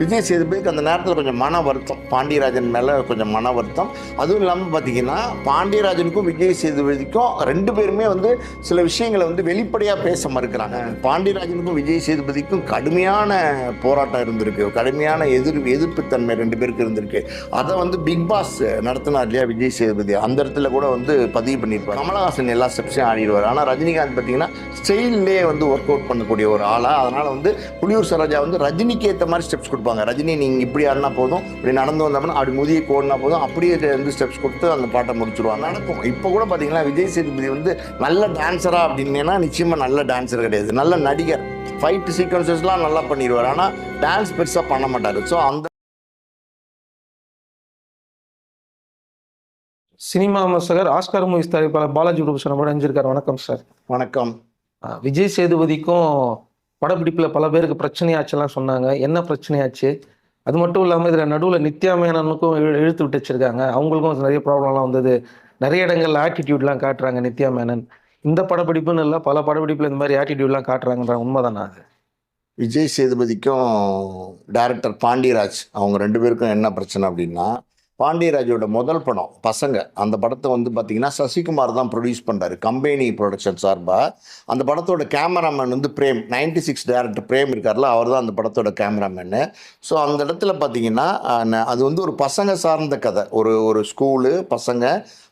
விஜய் சேதுபதிக்கு அந்த நேரத்தில் கொஞ்சம் மன வருத்தம். பாண்டியராஜன் மேலே கொஞ்சம் மன வருத்தம். அதுவும் இல்லாமல் பார்த்தீங்கன்னா பாண்டியராஜனுக்கும் விஜய் சேதுபதிக்கும் ரெண்டு பேருமே வந்து சில விஷயங்களை வந்து வெளிப்படையாக பேச மறுக்கிறாங்க. பாண்டியராஜனுக்கும் விஜய் சேதுபதிக்கும் கடுமையான போராட்டம் இருந்திருக்கு. கடுமையான எதிர் எதிர்ப்புத்தன்மை ரெண்டு பேருக்கு இருந்திருக்கு. அதை வந்து பிக் பாஸ் நடத்தினார் இல்லையா விஜய் சேதுபதி? அந்த இடத்துல கூட வந்து பதிவு பண்ணியிருப்பார். கமலஹாசன் எல்லா ஸ்டெப்ஸையும் ஆடிடுவார். ஆனால் ரஜினிகாந்த் பார்த்தீங்கன்னா ஸ்டைல்லே வந்து ஒர்க் அவுட் பண்ணக்கூடிய ஒரு ஆளாக அதனால் வந்து புலியூர் சரோஜா வந்து ரஜினிக்கு ஏற்ற மாதிரி ஸ்டெப்ஸ் கொடுப்பாங்க ரஜினி நீங்கள் இப்படி ஆடினா போதும். இப்படி நடந்து வந்தோம்னா அப்படி முதிய கோடினா போதும். அப்படியே வந்து ஸ்டெப்ஸ் கொடுத்து அந்த பாட்டை முடிச்சிருவாங்க. நடக்கும். இப்போ கூட பார்த்தீங்கன்னா விஜய் சேதுபதி வந்து நல்ல டான்ஸரா அப்படின்னா நிச்சயமாக நல்ல டான்ஸர் கிடையாது. நல்ல நடிகர். ஃபைட் சீக்வன்சஸ்லாம் நல்லா பண்ணிடுவார். ஆனால் டான்ஸ் பெருசாக பண்ண மாட்டார். ஸோ அந்த சினிமா விமர்சகர் ஆஸ்கார் மூவிஸ் தயாரிப்பாளர் பாலாஜி குரூப் நம்ம இணைஞ்சிருக்காரு. வணக்கம் சார். வணக்கம். விஜய் சேதுபதிக்கும் படப்பிடிப்பில் பல பேருக்கு பிரச்சனையாச்சுலாம் சொன்னாங்க. என்ன பிரச்சனையாச்சு? அது மட்டும் இல்லாமல் இதில் நடுவில் நித்யா மேனனுக்கும் இழு- இழுத்து விட்டு வச்சுருக்காங்க. அவங்களுக்கும் நிறைய ப்ராப்ளம்லாம் வந்தது. நிறைய இடங்கள்ல ஆட்டிடியூட்லாம் காட்டுறாங்க நித்யா மேனன். இந்த படப்பிடிப்புன்னு இல்லை பல படப்பிடிப்பில் இந்த மாதிரி ஆட்டிடியூட்லாம் காட்டுறாங்கன்ற உண்மைதானா அது? விஜய் சேதுபதிக்கும் டைரக்டர் பாண்டியராஜ் அவங்க ரெண்டு பேருக்கும் என்ன பிரச்சனை அப்படின்னா பாண்டியராஜோட முதல் படம் பசங்க. அந்த படத்தை வந்து பார்த்தீங்கன்னா சசிகுமார் தான் ப்ரொடியூஸ் பண்ணுறாரு கம்பெனி ப்ரொடக்ஷன் சார்பாக அந்த படத்தோட கேமராமேன் வந்து பிரேம். 96 சிக்ஸ் டேரக்டர் பிரேம் இருக்கார்ல அவர் தான் அந்த படத்தோட கேமராமேனு ஸோ அந்த இடத்துல பார்த்தீங்கன்னா ந- அது வந்து ஒரு பசங்க சார்ந்த கதை. ஒரு ஒரு ஸ்கூலு பசங்க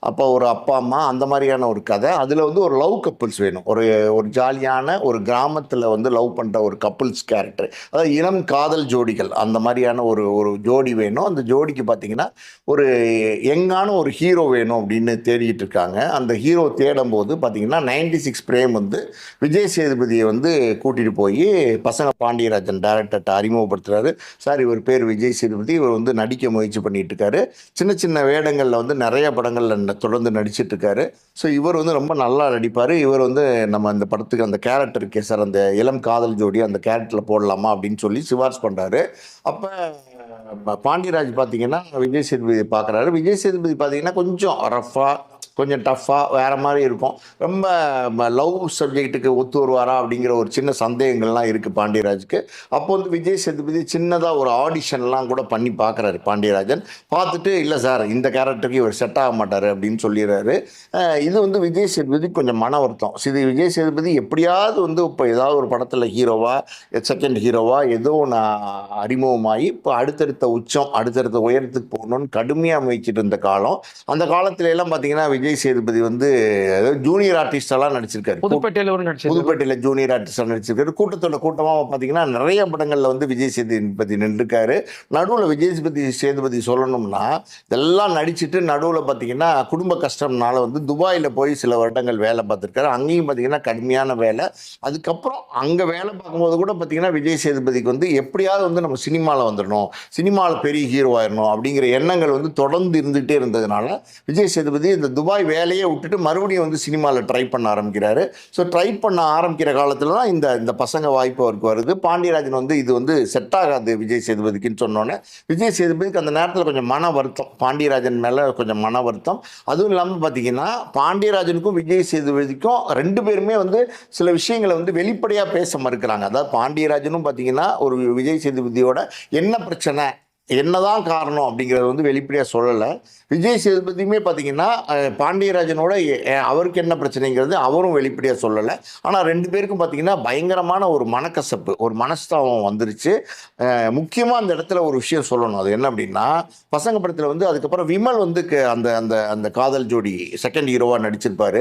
அப்போ ஒரு அப்பா அம்மா அந்த மாதிரியான ஒரு கதை. அதில் வந்து ஒரு லவ் கப்புள்ஸ் வேணும். ஒரு ஒரு ஜாலியான ஒரு கிராமத்தில் வந்து லவ் பண்ணுற ஒரு கப்புள்ஸ் கேரக்டர் அதாவது இளம் காதல் ஜோடிகள் அந்த மாதிரியான ஒரு ஒரு ஜோடி வேணும். அந்த ஜோடிக்கு பார்த்தீங்கன்னா ஒரு எங்கான ஒரு ஹீரோ வேணும் அப்படின்னு தேடிட்டு இருக்காங்க. அந்த ஹீரோ தேடும் போது பார்த்திங்கன்னா நைன்டி சிக்ஸ் பிரேம் வந்து விஜய் சேதுபதியை வந்து கூட்டிகிட்டு போய் பசங்க பாண்டியராஜன் டேரக்டர்கிட்ட அறிமுகப்படுத்துகிறாரு சார் இவர் பேர் விஜய் சேதுபதி. இவர் வந்து நடிக்க முயற்சி பண்ணிட்டு இருக்காரு. சின்ன சின்ன வேடங்களில் வந்து நிறைய படங்களில் தொடர்ந்து நடிச்சிட்டு இருக்காரு ஸோ இவர் வந்து ரொம்ப நல்லா நடிப்பார். இவர் வந்து நம்ம அந்த படத்துக்கு அந்த கேரக்டர் இருக்கே சார் அந்த இளம் காதல் ஜோடி அந்த கேரக்டரில் போடலாமா அப்படின்னு சொல்லி சிபாரிசு பண்ணுறாரு அப்போ பாண்டியராஜ் பார்த்தீங்கன்னா விஜய் சேதுபதி பார்க்குறாரு விஜய் சேதுபதி பார்த்தீங்கன்னா கொஞ்சம் ரஃபாக கொஞ்சம் டஃப்பாக வேறு மாதிரி இருக்கும். ரொம்ப லவ் சப்ஜெக்ட்டுக்கு ஒத்து வருவாரா அப்படிங்கிற ஒரு சின்ன சந்தேகங்கள்லாம் இருக்குது பாண்டியராஜுக்கு. அப்போ வந்து விஜய் சேதுபதி சின்னதாக ஒரு ஆடிஷன்லாம் கூட பண்ணி பார்க்குறாரு பாண்டியராஜன். பார்த்துட்டு இல்லை சார் இந்த கேரக்டருக்கு இவர் செட் ஆக மாட்டார் அப்படின்னு சொல்லிடுறாரு. இது வந்து விஜய் சேதுபதி கொஞ்சம் மன வருத்தம். இது விஜய் சேதுபதி எப்படியாவது வந்து இப்போ ஏதாவது ஒரு படத்தில் ஹீரோவா செகண்ட் ஹீரோவா ஏதோ நான் அறிமுகமாகி இப்போ அடுத்தடுத்த உச்சம் அடுத்தடுத்த உயரத்துக்கு போகணும்னு கடுமையாக முயற்சிட்டு இருந்த காலம். அந்த காலத்துல எல்லாம் பார்த்தீங்கன்னா விஜய் சேதுபதி வந்து ஜூனியர் ஆர்டிஸ்டெல்லாம் நடிச்சிருக்காரு. புதுப்பேட்டையில் ஒரு புதுப்பேட்டையில் ஜூனியர் ஆர்டிஸ்டாக நடிச்சிருக்காரு. கூட்டத்தோட கூட்டமாக பார்த்தீங்கன்னா நிறைய படங்களில் வந்து விஜய் சேதுபதி நின்றுருக்காரு. நடுவில் விஜய் சேதுபதி சேதுபதி சொல்லணும்னா இதெல்லாம் நடிச்சிட்டு நடுவில் பார்த்தீங்கன்னா குடும்ப கஷ்டம்னால வந்து துபாயில் போய் சில வருடங்கள் வேலை பார்த்துருக்காரு. அங்கேயும் பார்த்தீங்கன்னா கடுமையான வேலை. அதுக்கப்புறம் அங்கே வேலை பார்க்கும்போது கூட பார்த்தீங்கன்னா விஜய் சேதுபதிக்கு வந்து எப்படியாவது வந்து நம்ம சினிமாவில் வந்துடணும் சினிமாவில் பெரிய ஹீரோ ஆயிடணும் அப்படிங்கிற எண்ணங்கள் வந்து தொடர்ந்து இருந்துகிட்டே இருந்ததுனால விஜய் சேதுபதி இந்த துபாய் வேலையை விட்டுட்டு மறுபடியும் வந்து சினிமாவில் ட்ரை பண்ண ஆரம்பிக்கிறாரு. ஸோ ட்ரை பண்ண ஆரம்பிக்கிற காலத்தில் தான் இந்த இந்த பசங்க வாய்ப்பு அவருக்கு வருது. பாண்டியராஜன் வந்து இது வந்து செட் ஆகாது விஜய் சேதுபதிக்குன்னு சொன்னோன்னே விஜய் சேதுபதிக்கு அந்த நேரத்தில் கொஞ்சம் மன வருத்தம் பாண்டியராஜன் மேலே கொஞ்சம் மன வருத்தம். அதுவும் இல்லாமல் பார்த்தீங்கன்னா பாண்டியராஜனுக்கும் விஜய் சேதுபதிக்கும் ரெண்டு பேருமே வந்து சில விஷயங்களை வந்து வெளிப்படையாக பேச மறுக்கிறாங்க. அதாவது பாண்டியராஜனும் பார்த்தீங்கன்னா ஒரு விஜய் சேதுபதியோட என்ன பிரச்சனை என்னதான் காரணம் அப்படிங்கிறத வந்து வெளிப்படையாக சொல்லலை. விஜய் சேதுபதியுமே பார்த்தீங்கன்னா பாண்டியராஜனோட அவருக்கு என்ன பிரச்சனைங்கிறது அவரும் வெளிப்படையாக சொல்லலை. ஆனால் ரெண்டு பேருக்கும் பார்த்தீங்கன்னா பயங்கரமான ஒரு மனக்கசப்பு ஒரு மனஸ்தாபம் வந்துருச்சு. முக்கியமாக அந்த இடத்துல ஒரு விஷயம் சொல்லணும். அது என்ன அப்படின்னா பசங்க படத்தில் வந்து அதுக்கப்புறம் விமல் வந்து க- அந்த அந்த அந்த காதல் ஜோடி செகண்ட் ஹீரோவாக நடிச்சிருப்பார்.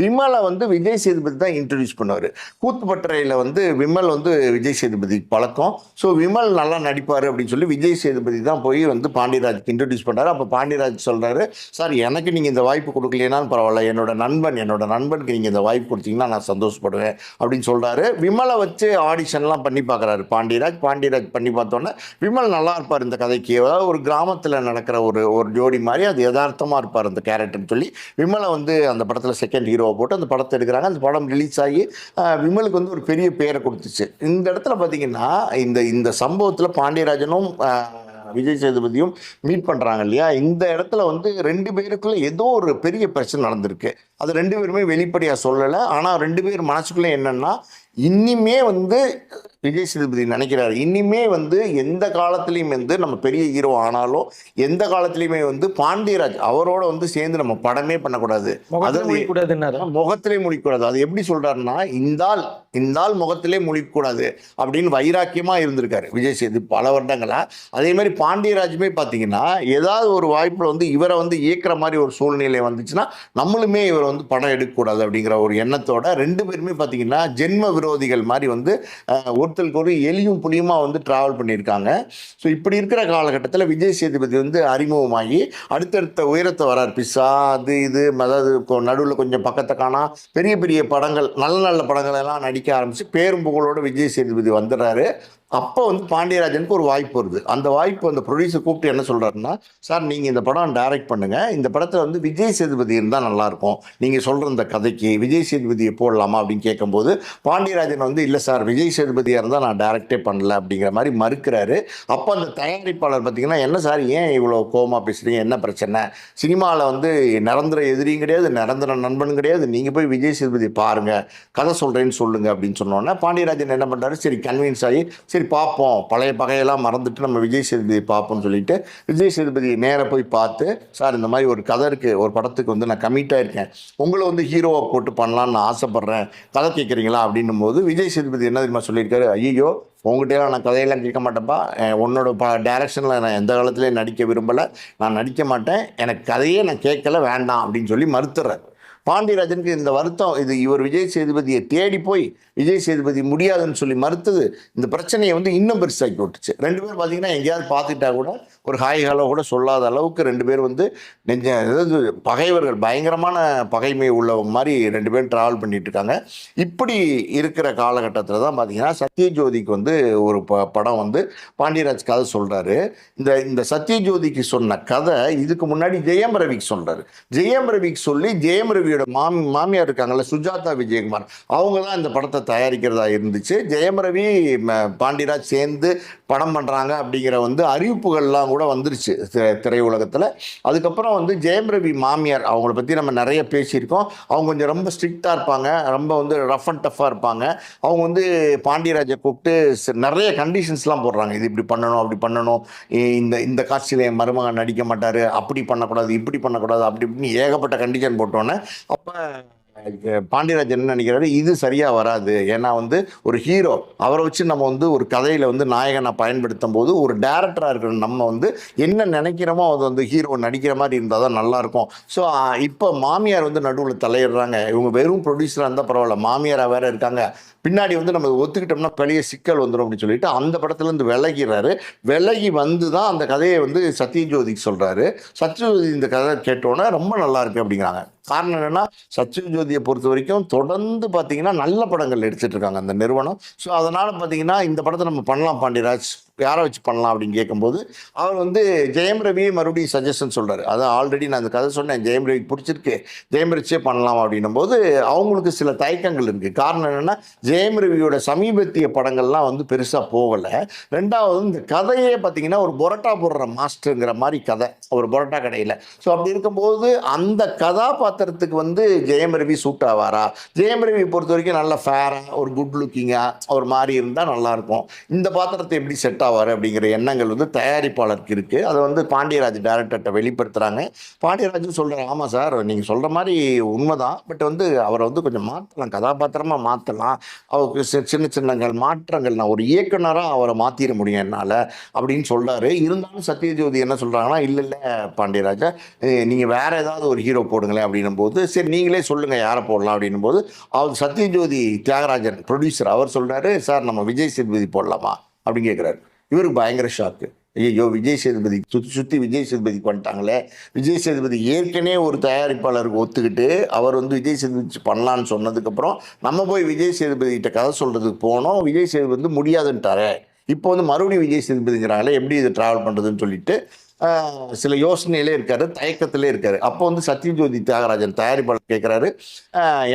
விமலை வந்து விஜய் சேதுபதி தான் இன்ட்ரடியூஸ் பண்ணுவார். கூத்துப்பட்டறையில் வந்து விமல் வந்து விஜய் சேதுபதி பழக்கம். ஸோ விமல் நல்லா நடிப்பார் அப்படின்னு சொல்லி விஜய் சேதுபதி தான் போய் வந்து பாண்டியராஜுக்கு இன்ட்ரடியூஸ் பண்ணாரு அப்போ பாண்டியராஜ் சொல்கிறாரு சார் எனக்கு நீங்கள் இந்த வாய்ப்பு கொடுக்கலனாலும் பரவாயில்ல. என்னோட நண்பன் என்னோட நண்பனுக்கு நீங்கள் இந்த வாய்ப்பு கொடுத்தீங்கன்னா நான் சந்தோஷப்படுவேன். அப்படின்னு சொல்கிறாரு விமலை வச்சு ஆடிஷன்லாம் பண்ணி பார்க்குறாரு பாண்டியராஜ். பாண்டியராஜ் பண்ணி பார்த்தோன்னே விமல் நல்லா இருப்பார் இந்த கதைக்கு. அதாவது ஒரு கிராமத்தில் நடக்கிற ஒரு ஒரு ஜோடி மாதிரி அது யதார்த்தமாக இருப்பார் அந்த கேரக்டர்னு சொல்லி. விமலை வந்து அந்த படத்தில் செகண்ட் ஹீரோவை போட்டு அந்த படத்தை எடுக்கிறாங்க. அந்த படம் ரிலீஸ் ஆகி விமலுக்கு வந்து ஒரு பெரிய பேரை கொடுத்துச்சு. இந்த இடத்துல பார்த்தீங்கன்னா இந்த இந்த சம்பவத்தில் பாண்டியராஜனும் விஜய் சேதுபதியும் மீட் பண்ணுறாங்க இல்லையா? இந்த இடத்துல வந்து ரெண்டு பேருக்குள்ளே ஏதோ ஒரு பெரிய பிரச்சனை நடந்திருக்கு. அது ரெண்டு பேருமே வெளிப்படையாக சொல்லலை. ஆனால் ரெண்டு பேர் மனசுக்குள்ளே என்னென்னா இனிமே வந்து விஜய் சேதுபதி நினைக்கிறாரு. இனிமே வந்து எந்த காலத்துலேயும் வந்து நம்ம பெரிய ஹீரோ ஆனாலும் எந்த காலத்துலேயுமே வந்து பாண்டியராஜ் அவரோட வந்து சேர்ந்து நம்ம படமே பண்ணக்கூடாது. முகத்தில் முழிக்கூடாது. அது எப்படி சொல்றாருன்னா இந்தால் இந்தால் முகத்திலே முழிக்கக்கூடாது அப்படின்னு வைராக்கியமா இருந்திருக்காரு விஜய் சேது பல வருடங்களா. அதே மாதிரி பாண்டியராஜுமே பார்த்தீங்கன்னா ஏதாவது ஒரு வாய்ப்புல வந்து இவரை வந்து இயக்குற மாதிரி ஒரு சூழ்நிலை வந்துச்சுன்னா நம்மளுமே இவரை வந்து படம் எடுக்கக்கூடாது அப்படிங்கிற ஒரு எண்ணத்தோட ரெண்டு பேருமே பார்த்தீங்கன்னா ஜென்ம விரோதிகள் மாதிரி வந்து ஒருத்தருக்கு ஒரு எலியும் புலியுமா வந்து ட்ராவல் பண்ணியிருக்காங்க. ஸோ இப்படி இருக்கிற காலகட்டத்தில் விஜய் சேதுபதி வந்து அறிமுகமாகி அடுத்தடுத்த உயரத்தை வரார். பிசா அது இது அதாவது நடுவில் கொஞ்சம் பக்கத்தை காணா பெரிய பெரிய படங்கள் நல்ல நல்ல படங்கள் எல்லாம் நடிக்க ஆரம்பிச்சு பேரும் புகழோட விஜய் சேதுபதி வந்துடுறாரு. அப்போ வந்து பாண்டியராஜனுக்கு ஒரு வாய்ப்பு வருது. அந்த வாய்ப்பு அந்த ப்ரொடியூசர் கூப்பிட்டு என்ன சொல்கிறாருன்னா சார் நீங்கள் இந்த படம் டைரக்ட் பண்ணுங்கள் இந்த படத்தில் வந்து விஜய் சேதுபதி இருந்தால் நல்லாயிருக்கும் நீங்கள் சொல்கிற இந்த கதைக்கு விஜய் சேதுபதியை போடலாமா? அப்படின்னு கேட்கும்போது பாண்டியராஜன் வந்து இல்லை சார் விஜய் சேதுபதியாக இருந்தால் நான் டைரக்டே பண்ணல. அப்படிங்கிற மாதிரி மறுக்கிறாரு. அப்போ அந்த தயாரிப்பாளர் பார்த்தீங்கன்னா என்ன சார் ஏன் இவ்வளோ கோமா பேசுறீங்க? என்ன பிரச்சனை? சினிமாவில் வந்து நிரந்தர எதிரியும் கிடையாது நிரந்தர நண்பனும் கிடையாது. நீங்கள் போய் விஜய் சேதுபதி பாருங்கள் கதை சொல்கிறேன்னு சொல்லுங்கள் அப்படின்னு சொன்னோன்னே பாண்டியராஜன் என்ன பண்ணுறாரு சரி கன்வின்ஸ் ஆகி சரி பார்ப்போம். பழைய பகையெல்லாம் மறந்துட்டு நம்ம விஜய் சேதுபதி பார்ப்போம்னு சொல்லிட்டு விஜய் சேதுபதி நேராக போய் பார்த்து சார் இந்த மாதிரி ஒரு கதை இருக்குது ஒரு படத்துக்கு வந்து நான் கமிட் ஆயிருக்கேன். உங்களை வந்து ஹீரோவை போட்டு பண்ணலான்னு நான் ஆசைப்பட்றேன். கதை கேட்குறீங்களா? அப்படின்னும் போது விஜய் சேதுபதி என்ன தெரியுமா சொல்லியிருக்காரு? ஐயோ உங்கள்கிட்டலாம் நான் கதையெல்லாம் கேட்க மாட்டேன்ப்பா. உன்னோட ப டேரக்ஷனில் நான் எந்த காலத்துலேயும் நடிக்க விரும்பலை. நான் நடிக்க மாட்டேன். எனக்கு கதையே நான் கேட்கல வேண்டாம். அப்படின்னு சொல்லி மறுத்துறேன் பாண்டியராஜனுக்கு இந்த வருத்தம் இது இவர் விஜய் சேதுபதியை தேடி போய் விஜய் சேதுபதி முடியாதுன்னு சொல்லி மறுத்தது இந்த பிரச்சனையை வந்து இன்னும் பெருசாக்கி விட்டுச்சு. ரெண்டு பேரும் பார்த்தீங்கன்னா எங்கேயாவது பார்த்துட்டா கூட ஒரு ஹாய் ஹலோ கூட சொல்லாத அளவுக்கு ரெண்டு பேர் வந்து நெஞ்ச அதாவது பகைவர்கள் பயங்கரமான பகைமை உள்ளவங்க மாதிரி ரெண்டு பேரும் ட்ராவல் பண்ணிட்டு இருக்காங்க. இப்படி இருக்கிற காலகட்டத்தில் தான் பார்த்தீங்கன்னா சத்யஜோதிக்கு வந்து ஒரு ப படம் வந்து பாண்டியராஜ் கதை சொல்கிறாரு இந்த இந்த சத்யஜோதிக்கு சொன்ன கதை இதுக்கு முன்னாடி ஜெயம் ரவிக்கு சொல்கிறாரு ஜெயம் ரவிக்கு சொல்லி ஜெயம் ரவி ரவியோட மாமி மாமியார் இருக்காங்கல்ல சுஜாதா விஜயகுமார் அவங்க தான் இந்த படத்தை தயாரிக்கிறதா இருந்துச்சு. ஜெயம் ரவி ம- பாண்டியராஜ் சேர்ந்து படம் பண்ணுறாங்க அப்படிங்கிற வந்து அறிவிப்புகள்லாம் கூட வந்துருச்சு திரையுலகத்தில். அதுக்கப்புறம் வந்து ஜெயம் ரவி மாமியார் அவங்கள பற்றி நம்ம நிறைய பேசியிருக்கோம். அவங்க கொஞ்சம் ரொம்ப ஸ்ட்ரிக்டாக இருப்பாங்க ரொம்ப வந்து ரஃப் அண்ட் டஃப்பாக இருப்பாங்க. அவங்க வந்து பாண்டியராஜை கூப்பிட்டு ச- நிறைய கண்டிஷன்ஸ்லாம் போடுறாங்க. இது இப்படி பண்ணணும் அப்படி பண்ணணும். இந்த இந்த காட்சியில் என் மருமகன் நடிக்க மாட்டார் அப்படி பண்ணக்கூடாது இப்படி பண்ணக்கூடாது அப்படி இப்படின்னு ஏகப்பட்ட கண்டிஷன் போட்டோன்னே அப்போ பாண்டியராஜன் என்ன நினைக்கிறாரு? இது சரியாக வராது. ஏன்னா வந்து ஒரு ஹீரோ அவரை வச்சு நம்ம வந்து ஒரு கதையில் வந்து நாயகனை பயன்படுத்தும் போது ஒரு டேரக்டராக இருக்கிற நம்ம வந்து என்ன நினைக்கிறோமோ அது வந்து ஹீரோ நடிக்கிற மாதிரி இருந்தால் தான் நல்லாயிருக்கும். ஸோ இப்போ மாமியார் வந்து நடுவில் தலையிடுறாங்க. இவங்க வெறும் ப்ரொடியூசராக இருந்தால் பரவாயில்ல. மாமியாராக வேற இருக்காங்க. பின்னாடி வந்து நம்ம ஒத்துக்கிட்டோம்னா பெரிய சிக்கல் வந்துடும் அப்படின்னு சொல்லிட்டு அந்த படத்துலேருந்து விலகிறாரு. விலகி வந்து தான் அந்த கதையை வந்து சத்யஜோதிக்கு சொல்கிறாரு சத்யஜோதி இந்த கதை கேட்டோன்னே ரொம்ப நல்லா இருக்கு அப்படிங்கிறாங்க. காரணம் என்னென்னா சச்சின் ஜோதியை பொறுத்த வரைக்கும் தொடர்ந்து பார்த்தீங்கன்னா நல்ல படங்கள் எடுத்துகிட்டு இருக்காங்க அந்த நிறுவனம். ஸோ அதனால் பார்த்தீங்கன்னா இந்த படத்தை நம்ம பண்ணலாம் பாண்டியராஜ். யாரை வச்சு பண்ணலாம் அப்படின்னு கேட்கும்போது அவர் வந்து ஜெயம் ரவியை மறுபடியும் சஜஷன் சொல்கிறார் அதான் ஆல்ரெடி நான் அந்த கதை சொன்னேன் ஜெயம் ரவி பிடிச்சிருக்கு ஜெயம் ரவிச்சே பண்ணலாம் அப்படின்னும் போது அவங்களுக்கு சில தயக்கங்கள் இருக்குது காரணம் என்னென்னா ஜெயம் ரவியோட சமீபத்திய படங்கள்லாம் வந்து பெருசாக போகலை. ரெண்டாவது இந்த கதையே பார்த்தீங்கன்னா ஒரு பொரோட்டா போடுற மாஸ்டருங்கிற மாதிரி கதை. ஒரு பொரோட்டா கடையில். ஸோ அப்படி இருக்கும்போது அந்த கதாபாத்திரத்துக்கு வந்து ஜெயம் ரவி சூட் ஆவாரா? ஜெயம் ரவி பொறுத்த வரைக்கும் நல்ல ஃபேராக ஒரு குட் லுக்கிங்காக ஒரு மாதிரி இருந்தால் நல்லாயிருக்கும் இந்த பாத்திரத்தை எப்படி செட் ஆவார் அப்படிங்கிற எண்ணங்கள் வந்து தயாரிப்பாளருக்கு இருக்குது அதை வந்து பாண்டியராஜ் டேரக்டர்கிட்ட வெளிப்படுத்துகிறாங்க பாண்டியராஜும் சொல்கிறார் ஆமாம் சார் நீங்கள் சொல்கிற மாதிரி உண்மைதான். பட் வந்து அவரை வந்து கொஞ்சம் மாற்றலாம் கதாபாத்திரமாக மாற்றலாம் அவருக்கு சின்ன சின்னங்கள் மாற்றங்கள் நான் ஒரு இயக்குனராக அவரை மாற்றிட முடியும் என்னால் அப்படின்னு சொல்கிறாரு இருந்தாலும் சத்யஜோதி என்ன சொல்கிறாங்கன்னா இல்லை இல்லை பாண்டியராஜா நீங்கள் வேறு ஏதாவது ஒரு ஹீரோ போடுங்களேன் அப்படின்னும் போது சரி நீங்களே சொல்லுங்கள் யாரை போடலாம்? அப்படின்னும் போது அவர் சத்யஜோதி தியாகராஜன் ப்ரொடியூசர் அவர் சொல்கிறாரு சார் நம்ம விஜய் சேதுபதி போடலாமா? அப்படின்னு கேட்குறாரு இவருக்கு பயங்கர ஷாக்கு ஐயோ விஜய் சேதுபதி சுற்றி சுற்றி விஜய் சேதுபதிக்கு வந்துட்டாங்களே விஜய் சேதுபதி ஏற்கனவே ஒரு தயாரிப்பாளருக்கு ஒத்துக்கிட்டு அவர் வந்து விஜய் சேதுபதி பண்ணலான்னு சொன்னதுக்கப்புறம் நம்ம போய் விஜய் சேதுபதி கிட்ட கதை சொல்கிறதுக்கு போனோம். விஜய் சேதுபதி வந்து முடியாதுன்ட்டாரு. இப்போ வந்து மறுபடியும் விஜய் சேதுபதிங்கிறாங்களே எப்படி இதை ட்ராவல் பண்ணுறதுன்னு சொல்லிட்டு சில யோசனையிலே இருக்காரு தயக்கத்திலே இருக்காரு. அப்போ வந்து சத்யஜோதி தியாகராஜன் தயாரிப்பாளர் கேட்குறாரு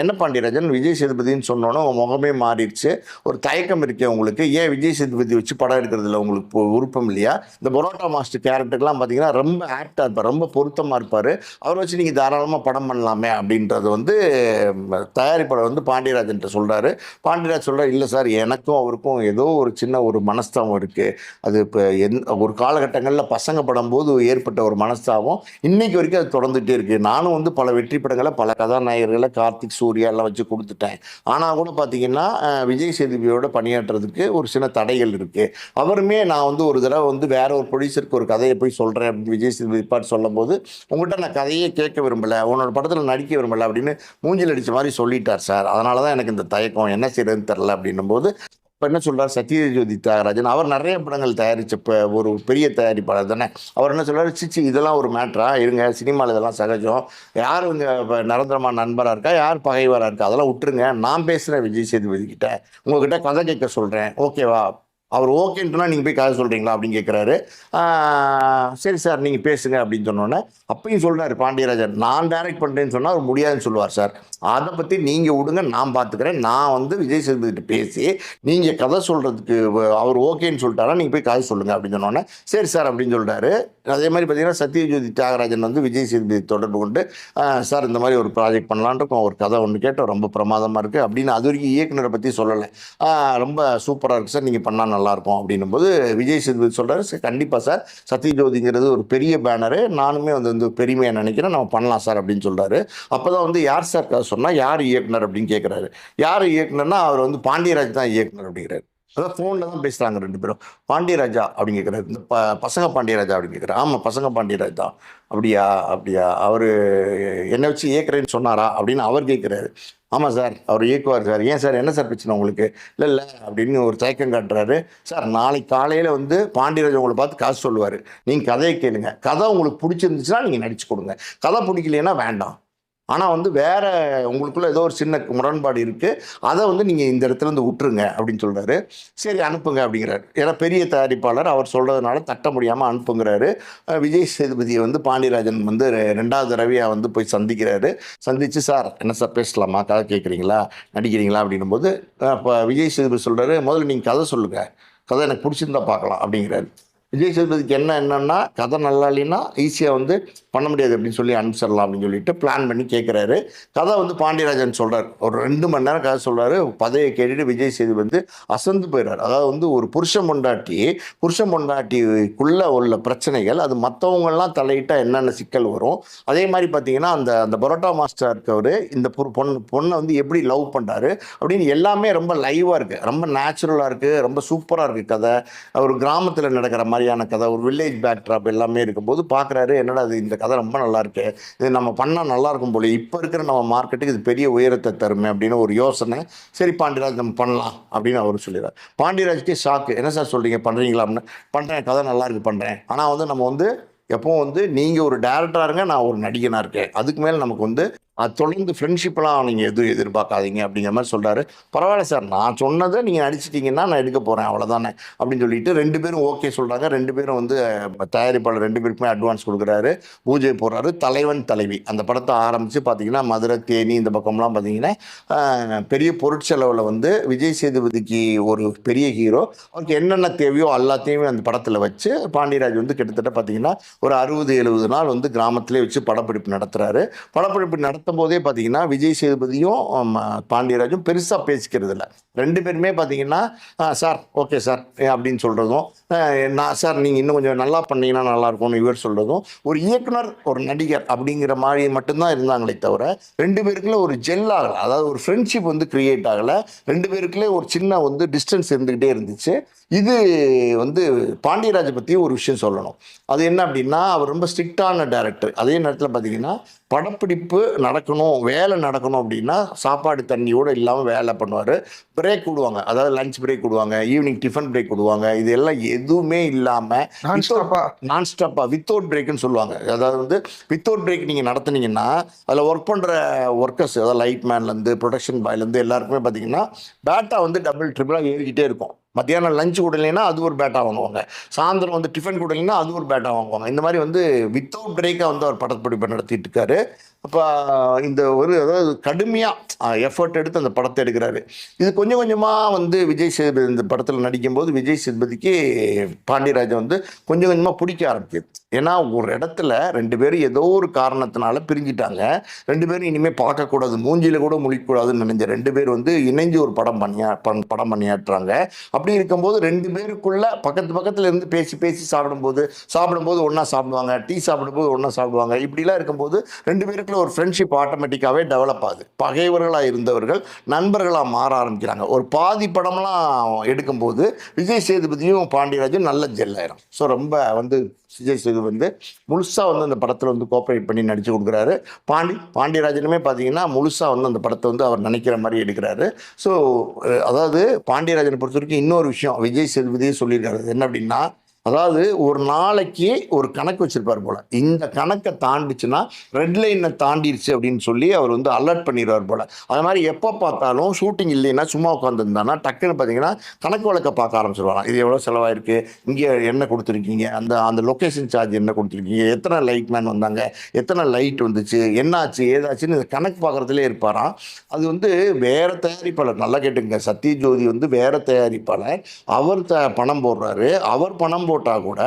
என்ன பாண்டியராஜன்? விஜய் சேதுபதின்னு சொன்னோன்னே உங்கள் முகமே மாறிடுச்சு. ஒரு தயக்கம் இருக்கே உங்களுக்கு. ஏன் விஜய் சேதுபதி வச்சு படம் எடுக்கிறதுல உங்களுக்கு விருப்பம் இல்லையா? இந்த பரோட்டா மாஸ்டர் கேரக்டர்லாம் பார்த்தீங்கன்னா ரொம்ப ஆக்டாக இருப்பார் ரொம்ப பொருத்தமாக இருப்பார். அவரை வச்சு நீங்கள் தாராளமாக படம் பண்ணலாமே அப்படின்றது வந்து தயாரிப்பாளர் வந்து பாண்டியராஜன்ட்ட சொல்கிறாரு பாண்டியராஜ் சொல்கிறார் இல்லை சார் எனக்கும் அவருக்கும் ஏதோ ஒரு சின்ன ஒரு மனஸ்தாபம் இருக்குது அது இப்போ எந் ஒரு காலகட்டங்களில் பசங்க போது ஏற்பட்ட ஒரு மனஸ்தாபம். இன்னைக்கு வரைக்கும் அது தொடர்ந்துகிட்டே இருக்குது நானும் வந்து பல வெற்றி படங்களை பல கதாநாயகர்களை கார்த்திக் சூர்யா எல்லாம் வச்சு கொடுத்துட்டேன். ஆனால் கூட பார்த்தீங்கன்னா விஜய் சேதுபதியோட பணியாற்றுறதுக்கு ஒரு சின்ன தடைகள் இருக்குது அவருமே நான் வந்து ஒரு தடவை வந்து வேற ஒரு ப்ரொடியூசருக்கு ஒரு கதையை போய் சொல்கிறேன் அப்படின்னு விஜய் சேதுபதி பாட்டு சொல்லும்போது உங்கள்கிட்ட நான் கதையே கேட்க விரும்பலை. உன்னோட படத்தில் நடிக்க விரும்பலை. அப்படின்னு மூஞ்சில் அடித்த மாதிரி சொல்லிட்டார் சார். அதனால தான் எனக்கு இந்த தயக்கம். என்ன செய்யறதுன்னு தெரில அப்படின்னும் போது இப்போ என்ன சொல்கிறார் சத்யஜோதி தியாகராஜன். அவர் நிறைய படங்கள் தயாரித்த இப்போ ஒரு பெரிய தயாரிப்பாளர் தானே. அவர் என்ன சொல்கிறார் சிச்சி இதெல்லாம் ஒரு மேட்ரா இருங்க சினிமாவில் இதெல்லாம் சகஜம். யார் இங்கே இப்போ நிரந்தரமா நண்பராக இருக்கா? யார் பகைவராக இருக்கா? அதெல்லாம் விட்டுருங்க. நான் பேசுகிறேன் விஜய் சேதுபதி கிட்ட. உங்ககிட்ட கதை கேட்க சொல்கிறேன் ஓகேவா? அவர் ஓகேன்ட்டுனா நீங்கள் போய் கதை சொல்கிறீங்களா அப்படின்னு கேட்குறாரு சரி சார் நீங்கள் பேசுங்க அப்படின்னு சொன்னோன்னே அப்பயும் சொல்கிறார் பாண்டியராஜன் நான் டைரக்ட் பண்ணுறேன்னு சொன்னால் அவர் முடியாதுன்னு சொல்லுவார் சார். அதை பற்றி நீங்கள் விடுங்க நான் பார்த்துக்கிறேன் நான் வந்து விஜய் சேதுபதிட்டு பேசி நீங்கள் கதை சொல்கிறதுக்கு அவர் ஓகேன்னு சொல்லிட்டாரா நீங்கள் போய் கதை சொல்லுங்கள் அப்படின்னு சொன்னோன்னே சரி சார் அப்படின்னு சொல்கிறாரு அதே மாதிரி பார்த்தீங்கன்னா சத்யஜோதி தியாகராஜன் வந்து விஜய் சேதுபதி தொடர்பு கொண்டு சார் இந்த மாதிரி ஒரு ப்ராஜெக்ட் பண்ணலான்ட்டு ஒரு கதை ஒன்று கேட்டோம் ரொம்ப பிரமாதமாக இருக்குது அப்படின்னு அது வரைக்கும் இயக்குனரை பற்றி சொல்லலை. ரொம்ப சூப்பராக இருக்குது சார் நீங்கள் பண்ணால் நல்லாயிருக்கும் அப்படின்னும் போது விஜய் சேதுபதி சொல்கிறாரு சார் கண்டிப்பாக சார். சத்யஜோதிங்கிறது ஒரு பெரிய பேனரு. நானுமே வந்து வந்து பெருமையாக நினைக்கிறேன். நம்ம பண்ணலாம் சார் அப்படின்னு சொல்கிறாரு அப்போ தான் வந்து யார் சார் கதை சொன்னால் யார் இயக்குனர் அப்படின்னு கேட்குறாரு யார் இயக்குனர்னா அவர் வந்து பாண்டியராஜ் தான் இயக்குனர் அப்படிங்கிறாரு. அதான் ஃபோனில் தான் பேசுகிறாங்க ரெண்டு பேரும். பாண்டியராஜா அப்படின்னு கேட்குறாரு இந்த ப பசங்க பாண்டியராஜா அப்படின்னு கேட்குறாரு ஆமாம் பசங்க பாண்டியராஜ். தான் அப்படியா அப்படியா. அவர் என்னை வச்சு இயக்குறேன்னு சொன்னாரா அப்படின்னு அவர் கேட்குறாரு ஆமாம் சார் அவர் இயக்குவார் சார். ஏன் சார்? என்ன சார் பிரச்சனை உங்களுக்கு? இல்லை இல்லை அப்படின்னு ஒரு தயக்கம் காட்டுறாரு. சார் நாளைக்கு காலையில் வந்து பாண்டியராஜ் உங்களை பார்த்து காசு சொல்லுவார். நீங்கள் கதையை கேளுங்க. கதை உங்களுக்கு பிடிச்சிருந்துச்சுன்னா நீங்கள் நடிச்சு கொடுங்க. கதை பிடிக்கலைன்னா வேண்டாம். ஆனால் வந்து வேற உங்களுக்குள்ள ஏதோ ஒரு சின்ன முரண்பாடு இருக்குது அதை வந்து நீங்கள் இந்த இடத்துல இருந்து விட்டுருங்க அப்படின்னு சொல்கிறாரு சரி அனுப்புங்க அப்படிங்கிறாரு. ஏன்னா பெரிய தயாரிப்பாளர் அவர் சொல்கிறதுனால தட்ட முடியாமல் அனுப்புங்கிறாரு. விஜய் சேதுபதியை வந்து பாண்டியராஜன் வந்து ரெண்டாவது தடவையாக வந்து போய் சந்திக்கிறாரு. சந்திச்சு சார் என்ன சார் பேசலாமா? கதை கேட்குறீங்களா நடிக்கிறீங்களா? அப்படின்னும் போது இப்போ விஜய் சேதுபதி சொல்கிறாரு முதல்ல நீங்கள் கதை சொல்லுங்கள் கதை எனக்கு பிடிச்சிருந்தா பார்க்கலாம் அப்படிங்கிறாரு. விஜய் சேதுபதிக்கு என்ன என்னன்னா கதை நல்லா இல்லைன்னா ஈஸியாக வந்து பண்ண முடியாது அப்படின்னு சொல்லி அனுப்பிச்சிடலாம் அப்படின்னு சொல்லிட்டு பிளான் பண்ணி கேட்குறாரு கதை வந்து பாண்டியராஜன் சொல்கிறார் ஒரு ரெண்டு மணி நேரம் கதை சொல்கிறார் பதவியை கேட்டுட்டு விஜய் சேதுபதி வந்து அசந்து போயிடுறாரு. அதாவது வந்து ஒரு புருஷன் பொண்டாட்டி புருஷன் பொண்டாட்டிக்குள்ளே உள்ள பிரச்சனைகள் அது மற்றவங்கெல்லாம் தலையிட்டால் என்னென்ன சிக்கல் வரும்? அதே மாதிரி பார்த்தீங்கன்னா அந்த அந்த பரோட்டா மாஸ்டர் இருக்கவர் இந்த பொண்ணு பொண்ணை வந்து எப்படி லவ் பண்ணுறாரு அப்படின்னு எல்லாமே ரொம்ப லைவாக இருக்குது ரொம்ப நேச்சுரலாக இருக்குது ரொம்ப சூப்பராக இருக்குது கதை. ஒரு கிராமத்தில் நடக்கிற மாதிரி மாதிரியான கதை ஒரு வில்லேஜ் பேக்ட்ராப் எல்லாமே இருக்கும்போது பார்க்குறாரு என்னடா இது இந்த கதை ரொம்ப நல்லா இருக்கு இது நம்ம பண்ணால் நல்லா இருக்கும் போல இப்போ இருக்கிற நம்ம மார்க்கெட்டுக்கு இது பெரிய உயரத்தை தருமே அப்படின்னு ஒரு யோசனை. சரி பாண்டியராஜ் நம்ம பண்ணலாம் அப்படின்னு அவர் சொல்லிடுறார். பாண்டியராஜ்க்கே ஷாக்கு என்ன சார் சொல்கிறீங்க பண்ணுறீங்களா அப்படின்னு? பண்ணுறேன் கதை நல்லா இருக்கு பண்ணுறேன் ஆனால் வந்து நம்ம வந்து எப்போ வந்து நீங்கள் ஒரு டேரக்டராக இருங்க நான் ஒரு நடிகனாக இருக்கேன். அதுக்கு மேலே நமக்கு வந்து அது தொடர்ந்து ஃப்ரெண்ட்ஷிப்லாம் நீங்கள் எதுவும் எதிர்பார்க்காதீங்க அப்படிங்கிற மாதிரி சொல்கிறாரு பரவாயில்ல சார் நான் சொன்னதை நீங்கள் நடிச்சிட்டிங்கன்னா நான் எடுக்க போகிறேன் அவ்வளோதானே அப்படின்னு சொல்லிட்டு ரெண்டு பேரும் ஓகே சொல்கிறாங்க ரெண்டு பேரும் வந்து தயாரிப்பாளர் ரெண்டு பேருக்குமே அட்வான்ஸ் கொடுக்குறாரு. பூஜை போடுறாரு. தலைவன் தலைவி. அந்த படத்தை ஆரம்பித்து பார்த்தீங்கன்னா மதுரை தேனி இந்த பக்கம்லாம் பார்த்தீங்கன்னா பெரிய பொருட்செலவில் வந்து விஜய் சேதுபதிக்கு ஒரு பெரிய ஹீரோ அவருக்கு என்னென்ன தேவையோ எல்லாத்தையுமே அந்த படத்தில் வச்சு பாண்டியராஜ் வந்து கிட்டத்தட்ட பார்த்தீங்கன்னா ஒரு அறுபது எழுபது நாள் வந்து கிராமத்திலே வச்சு படப்பிடிப்பு நடத்துகிறாரு படப்பிடிப்பு நடத்த போதே பார்த்தீங்கன்னா விஜய் சேதுபதியும் பாண்டியராஜும் பெருசாக பேசிக்கிறது இல்லை ரெண்டு பேருமே பார்த்தீங்கன்னா சார் ஓகே சார் அப்படின்னு சொல்கிறதும் நான் சார் நீங்கள் இன்னும் கொஞ்சம் நல்லா பண்ணீங்கன்னா நல்லாயிருக்கும்னு இவர் சொல்கிறதும் ஒரு இயக்குனர் ஒரு நடிகர் அப்படிங்கிற மாதிரி மட்டும்தான் இருந்தாங்களே தவிர ரெண்டு பேருக்குள்ள ஒரு ஜெல் ஆகலை. அதாவது ஒரு ஃப்ரெண்ட்ஷிப் வந்து க்ரியேட் ஆகலை. ரெண்டு பேருக்குள்ளே ஒரு சின்ன வந்து டிஸ்டன்ஸ் இருந்துக்கிட்டே இருந்துச்சு. இது வந்து பாண்டியராஜை பற்றி ஒரு விஷயம் சொல்லணும். அது என்ன அப்படின்னா அவர் ரொம்ப ஸ்ட்ரிக்டான டேரக்டர் அதே நேரத்தில் பார்த்தீங்கன்னா படப்பிடிப்பு நடக்கணும் வேலை நடக்கணும் அப்படின்னா சாப்பாடு தண்ணியோடு இல்லாமல் வேலை பண்ணுவார். பிரேக் விடுவாங்க. அதாவது லஞ்ச் பிரேக் விடுவாங்க ஈவினிங் டிஃபன் பிரேக் விடுவாங்க. இது எல்லாம் எதுவுமே இல்லாமல் நான் ஸ்டாப்பா நான் ஸ்டாப்பாக வித்தவுட் பிரேக்குன்னு சொல்லுவாங்க. அதாவது வந்து வித்தவுட் பிரேக் நீங்கள் நடத்துனீங்கன்னா அதில் ஒர்க் பண்ணுற ஒர்க்கர்ஸ் அதாவது லைட் மேன்லேருந்து ப்ரொடக்ஷன் பாய்லேருந்து எல்லாருக்குமே பார்த்தீங்கன்னா பேட்டா வந்து டபுள் ட்ரிபிளாக ஏறிக்கிட்டே இருக்கும். மத்தியானம் லஞ்ச் கொடுலைன்னா அது ஒரு பேட்டா வாங்குவாங்க. சாயந்தரம் வந்து டிஃபன் கொடுக்கலைன்னா அது ஒரு பேட்டா வாங்குவாங்க. இந்த மாதிரி வந்து வித்தவுட் பிரேக்காக வந்து அவர் படப்பிடிப்பை நடத்திட்டு இருக்காரு அப்போ இந்த ஒரு அதாவது கடுமையாக எஃபர்ட் எடுத்து அந்த படத்தை எடுக்கிறாரு. இது கொஞ்சம் கொஞ்சமாக வந்து விஜய் சேதுபதி இந்த படத்தில் நடிக்கும்போது விஜய் சேதுபதிக்கு பாண்டியராஜன் வந்து கொஞ்சம் கொஞ்சமாக பிடிக்க ஆரம்பிக்குது. ஏன்னா ஒரு இடத்துல ரெண்டு பேரும் ஏதோ ஒரு காரணத்தினால பிரிஞ்சிட்டாங்க. ரெண்டு பேரும் இனிமேல் பார்க்கக்கூடாது மூஞ்சியில் கூட முழிக்கக்கூடாதுன்னு நினைஞ்ச ரெண்டு பேர் வந்து இணைஞ்சு ஒரு படம் பண்ணியா பண் படம் பண்ணியாட்டுறாங்க. அப்படி இருக்கும்போது ரெண்டு பேருக்குள்ள பக்கத்து பக்கத்தில் இருந்து பேசி பேசி சாப்பிடும்போது சாப்பிடும்போது ஒன்றா சாப்பிடுவாங்க டீ சாப்பிடும்போது ஒன்றா சாப்பிடுவாங்க. இப்படிலாம் இருக்கும்போது ரெண்டு பேருக்குள்ள ஒரு ஃப்ரெண்ட்ஷிப் ஆட்டோமேட்டிக்காகவே டெவலப் ஆகுது. பகைவர்களாக இருந்தவர்கள் நண்பர்களாக மாற ஆரம்பிக்கிறாங்க. ஒரு பாதி படம்லாம் எடுக்கும்போது விஜய் சேதுபதியும் பாண்டியராஜும் நல்ல ஜெல்லாயிரும் ஸோ ரொம்ப வந்து விஜய் சேது வந்து முழுசாக வந்து அந்த படத்தில் வந்து கோஆப்ரேட் பண்ணி நடித்து கொடுக்குறாரு. பாண்டி பாண்டியராஜனுமே பார்த்தீங்கன்னா முழுசாக வந்து அந்த படத்தை வந்து அவர் நினைக்கிற மாதிரி எடுக்கிறாரு. ஸோ அதாவது பாண்டியராஜனை பொறுத்த வரைக்கும் இன்னொரு விஷயம் விஜய் சேதுபதியே சொல்லியிருக்காரு. என்ன அப்படின்னா அதாவது ஒரு நாளைக்கு ஒரு கணக்கு வச்சிருப்பார் போல. இந்த கணக்கை தாண்டிச்சுன்னா ரெட் லைனை தாண்டிடுச்சு அப்படின்னு சொல்லி அவர் வந்து அலர்ட் பண்ணிடுவார் போல. அது மாதிரி எப்போ பார்த்தாலும் ஷூட்டிங் இல்லைன்னா சும்மா உட்காந்துருந்தானா டக்குன்னு பார்த்தீங்கன்னா கணக்கு வழக்க பார்க்க ஆரம்பிச்சிருவாங்க இது எவ்வளோ செலவாயிருக்கு? இங்கே என்ன கொடுத்துருக்கீங்க? அந்த அந்த லொக்கேஷன் சார்ஜ் என்ன கொடுத்துருக்கீங்க? எத்தனை லைட் மேன் வந்தாங்க? எத்தனை லைட் வந்துச்சு? என்னாச்சு? ஏதாச்சுன்னு இந்த கணக்கு பார்க்குறதுலே இருப்பாராம். அது வந்து வேறு தயாரிப்பாளர் நல்லா கேட்டுங்க சத்யஜோதி வந்து வேறு தயாரிப்பாளர். அவர் த பணம் போடுறாரு. அவர் பணம் போட்டால் கூட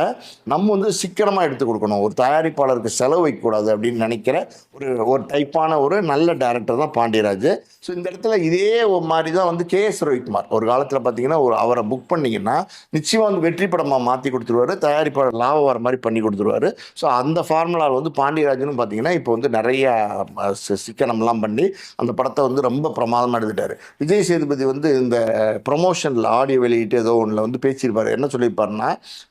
நம்ம வந்து சிக்கனமாக எடுத்து கொடுக்கணும். ஒரு தயாரிப்பாளருக்கு செலவு வைக்கக்கூடாது அப்படின்னு நினைக்கிற ஒரு ஒரு டைப்பான ஒரு நல்ல டேரக்டர் தான் பாண்டியராஜ். ஸோ இந்த இடத்துல இதே ஒரு மாதிரி தான் வந்து கே எஸ் ரவிக்குமார் ஒரு காலத்தில் பார்த்தீங்கன்னா ஒரு அவரை புக் பண்ணிங்கன்னா நிச்சயம் வந்து வெற்றி படமாக மாற்றி கொடுத்துருவாரு. தயாரிப்பாளர் லாபம் வர மாதிரி பண்ணி கொடுத்துருவாரு. ஸோ அந்த ஃபார்முலாவில் வந்து பாண்டியராஜனும் பார்த்தீங்கன்னா இப்போ வந்து நிறைய சிக்கனம்லாம் பண்ணி அந்த படத்தை வந்து ரொம்ப பிரமாதமாக எடுத்துட்டாரு. விஜய் சேதுபதி வந்து இந்த ப்ரொமோஷனில் ஆடியோ வெளியிட்டு ஏதோ ஒன்றில் வந்து பேசியிருப்பாரு. என்ன சொல்லியிருப்பாருன்னா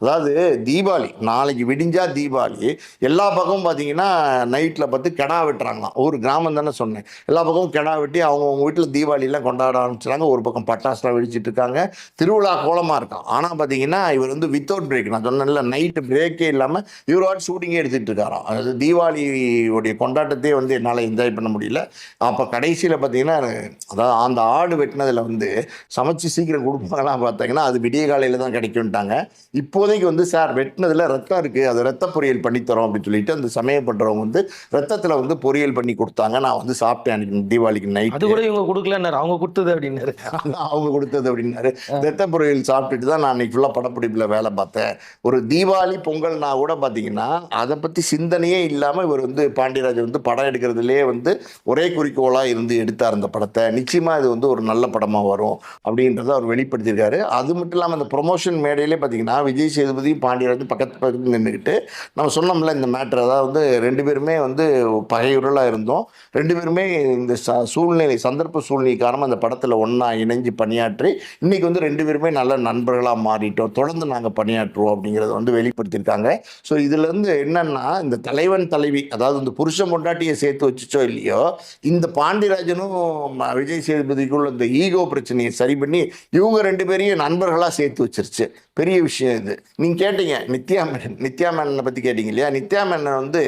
அதாவது தீபாவளி நாளைக்கு விடிஞ்சா தீபாவளி எல்லா பக்கமும் பார்த்தீங்கன்னா நைட்டில் பார்த்து கெடா வெட்டுறாங்களாம். ஒரு கிராமம் தானே சொன்னேன். எல்லா பக்கமும் கெடா வெட்டி அவங்கவுங்க வீட்டில் தீபாவளிலாம் கொண்டாட ஆரம்பிச்சிட்டாங்க. ஒரு பக்கம் பட்டாசுலாம் வெடிச்சிட்டு இருக்காங்க திருவிழா கோலமாக இருக்கான் ஆனால் பார்த்தீங்கன்னா இவர் வந்து வித்தவுட் பிரேக் நான் சொன்னேன்ல நைட்டு பிரேக்கே இல்லாமல் இவரோட ஷூட்டிங்கே எடுத்துகிட்டு இருக்காராம். அதாவது தீபாவளியோடைய கொண்டாட்டத்தையே வந்து என்னால் என்ஜாய் பண்ண முடியல. அப்போ கடைசியில் பார்த்தீங்கன்னா அதாவது அந்த ஆடு வெட்டினதில் வந்து சமைச்சு சீக்கிரம் கொடுப்பாங்களாம் பார்த்தீங்கன்னா அது விடிய காலையில் தான் கிடைக்கும்ட்டாங்க. இப்போதைக்கு வந்து சார் வெட்டினதில் ரத்தம் இருக்குது அது ரத்த பொரியல் பண்ணி தரோம் அப்படின்னு சொல்லிட்டு அந்த சமயம் பண்ணுறவங்க வந்து ரத்தத்தில் வந்து பொரியல் பண்ணி கொடுத்தாங்க. நான் வந்து சாப்பிட்டேன் அன்னைக்கு தீபாவளிக்கு நைட் அது கூட இவங்க கொடுக்கலன்னாரு. அவங்க கொடுத்தது அப்படின்னாரு. அவங்க கொடுத்தது அப்படின்னாரு. ரத்த பொரியல் சாப்பிட்டுட்டு தான் நான் அன்னைக்கு ஃபுல்லாக படப்பிடிப்பில் வேலை பார்த்தேன். ஒரு தீபாவளி பொங்கல்னா கூட பார்த்தீங்கன்னா அதை பற்றி சிந்தனையே இல்லாமல் இவர் வந்து பாண்டியராஜ் வந்து படம் எடுக்கிறதுலே வந்து ஒரே குறிக்கோளாக இருந்து எடுத்தார் அந்த படத்தை. நிச்சயமாக இது வந்து ஒரு நல்ல படமாக வரும் அப்படின்றத அவர் வெளிப்படுத்தியிருக்காரு. அது மட்டும் இல்லாமல் அந்த ப்ரொமோஷன் மேடையிலே பார்த்தீங்கன்னா விஜய் சேதுபதியும் பாண்டியராஜ் பக்கத்து பக்கத்து நின்றுக்கிட்டு நம்ம சொன்னோம்ல இந்த மேட்ரு அதாவது வந்து ரெண்டு பேருமே வந்து பகையுறலாக இருந்தோம். ரெண்டு பேருமே இந்த ச சூழ்நிலை சந்தர்ப்ப சூழ்நிலை காரணமாக அந்த படத்தில் ஒன்றா இணைஞ்சு பணியாற்றி இன்றைக்கி வந்து ரெண்டு பேருமே நல்ல நண்பர்களாக மாறிட்டோம். தொடர்ந்து நாங்கள் பணியாற்றுவோம் அப்படிங்கிறத வந்து வெளிப்படுத்தியிருக்காங்க. ஸோ இதுலேருந்து என்னென்னா இந்த தலைவன் தலைவி அதாவது இந்த புருஷன் பொண்டாட்டியை சேர்த்து வச்சுச்சோ இல்லையோ இந்த பாண்டியராஜனும் விஜய் சேதுபதிக்குள்ள இந்த ஈகோ பிரச்சனையை சரி பண்ணி இவங்க ரெண்டு பேரையும் நண்பர்களாக சேர்த்து வச்சிருச்சு. பெரிய விஷயம் இது. நீங்கள் கேட்டீங்க நித்யா மேனன் நித்யா மேனனை பற்றி கேட்டீங்க இல்லையா? நித்யா மேனன் வந்து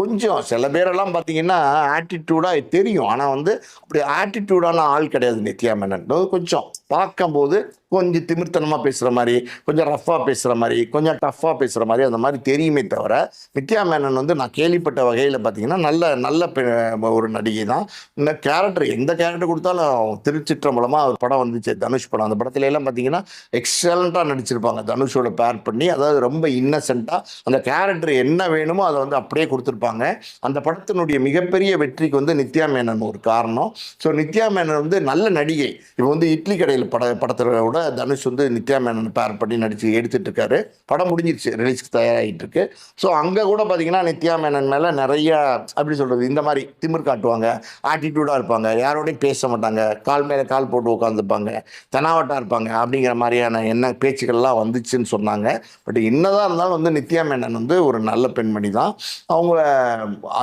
கொஞ்சம் சில பேரெல்லாம் பார்த்தீங்கன்னா ஆட்டிடியூடாக தெரியும். ஆனால் வந்து அப்படி ஆட்டிடியூடான ஆள் கிடையாது நித்யா மேனன் கொஞ்சம். பார்க்கும்போது கொஞ்சம் திமிர்த்தனமாக பேசுகிற மாதிரி கொஞ்சம் ரஃப்பாக பேசுகிற மாதிரி கொஞ்சம் டஃப்பாக பேசுகிற மாதிரி அந்த மாதிரி தெரியுமே தவிர நித்யா மேனன் வந்து நான் கேள்விப்பட்ட வகையில் பார்த்தீங்கன்னா நல்ல நல்ல பெ- ஒரு நடிகை தான் இந்த கேரக்டர் எந்த கேரக்டர் கொடுத்தாலும் திருச்சிற்றம்பலமாக ஒரு படம் வந்துச்சு. தனுஷ் படம். அந்த படத்துல எல்லாம் பார்த்தீங்கன்னா எக்ஸலண்ட்டாக நடிச்சிருப்பாங்க. தனுஷோட பேர் பண்ணி அதாவது ரொம்ப இன்னசென்ட்டாக அந்த கேரக்டர் என்ன வேணுமோ அதை வந்து அப்படியே கொடுத்துருப்பாங்க. அந்த படத்தினுடைய மிகப்பெரிய வெற்றிக்கு வந்து நித்யா மேனன் ஒரு காரணம். ஸோ நித்யா மேனன் வந்து நல்ல நடிகை. இப்போ வந்து இட்லி கடை கடையில் பட படத்தில் விட தனுஷ் வந்து நித்யா மேனன் பேர் பண்ணி நடிச்சு எடுத்துட்டு இருக்காரு படம் முடிஞ்சிருச்சு ரிலீஸ்க்கு தயாராகிட்டு இருக்கு ஸோ அங்கே கூட பார்த்தீங்கன்னா நித்யா மேனன் மேலே நிறைய அப்படி சொல்கிறது இந்த மாதிரி திமிர் காட்டுவாங்க ஆட்டிடியூடாக இருப்பாங்க. யாரோடையும் பேச மாட்டாங்க. கால் மேலே கால் போட்டு உட்காந்துருப்பாங்க தெனாவட்டாக இருப்பாங்க. அப்படிங்கிற மாதிரியான என்ன பேச்சுக்கள்லாம் வந்துச்சுன்னு சொன்னாங்க. பட் என்னதான் இருந்தாலும் வந்து நித்யா மேனன் வந்து ஒரு நல்ல பெண்மணி தான். அவங்க